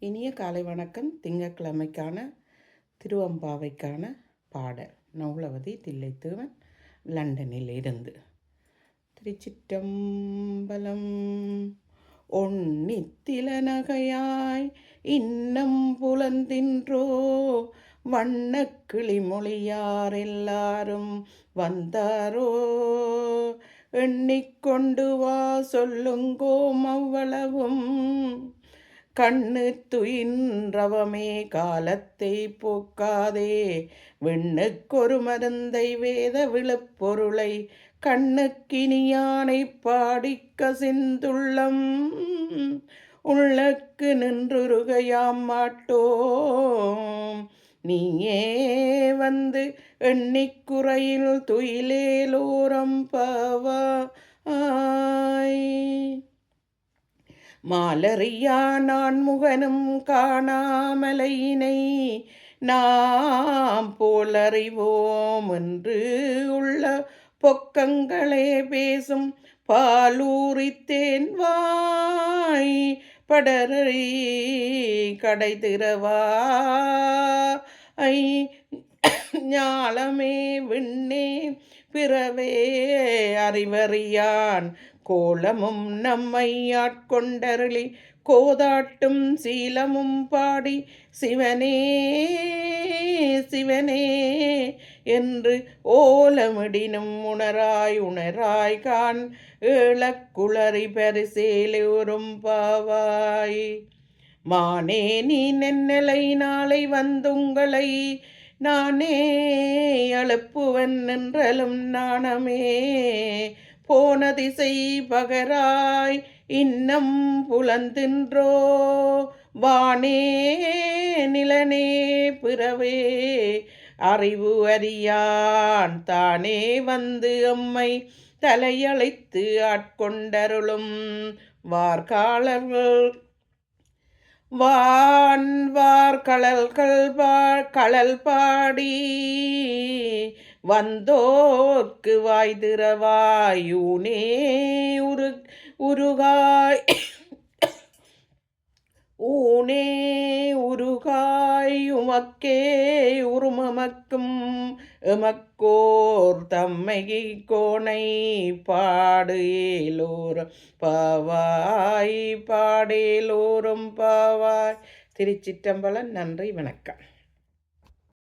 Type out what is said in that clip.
இனிய காலை வணக்கம். திங்கட்கிழமைக்கான திருவம்பாவைக்கான பாடல். நவுலவதி தில்லைத்தேவன் லண்டனில் இருந்து. திருச்சிற்றம்பலம் ஒன்னித்தில நகையாய் இன்னம் புலந்தின்றோ வண்ணக் கிளிமொழியார் எல்லாரும் வந்தாரோ எண்ணிக்கொண்டு வா சொல்லுங்கோம் அவ்வளவும் கண்ணு துயின்றவமே காலத்தை போக்காதே. விண்ணுக்கொரு மருந்தை வேத விழுப்பொருளை கண்ணுக்கினியானை பாடிக்க சிந்துள்ளம். உள்ளக்கு நின்றுருகையாம் மாட்டோம். நீயே வந்து எண்ணிக்குறையில் துயிலேலோரம் பவா ஆய். மாலறியா நான் முகனும் காணாமலையினை நாம் போலறிவோம் என்று உள்ள பொக்கங்களே பேசும் பாலூரித்தேன் வாய் படரை கடை திறவா ஐ ஞாலமே விண்ணே பிறவே அறிவறியான். கோலமும் நம்மை ஆட்கொண்டருளி கோதாட்டும் சீலமும் பாடி சிவனே சிவனே என்று ஓலமிடினும் உணராய் உணராய் கான் ஏழக்குளறி பரிசேலோரும் பாவாய். மானே நீ நென்னலை நாளை வந்துங்களை நானே அழுப்புவன் என்றலும் நாணமே. போன திசை பகராய் இன்னம் புலந்தின்றோ. வானே நிலனே பிறவே. அறிவு அறியான் தானே வந்து அம்மை தலையழைத்து ஆட்கொண்டருளும். வார்காலர்கள் வான்வார் கடல்கள் பா கடல் பாடி வந்தோர்க்கு வாய்திரவாயூனே உரு உருகாய். ஊனே உருகாய் உமக்கே உருமமக்கும் எமக்கோர் தம்மை கோணை பாடு ஏலோரும் பாவாய் பாடேலோரும் பாவாய். திருச்சிற்றம்பலம் நன்றி வணக்கம்.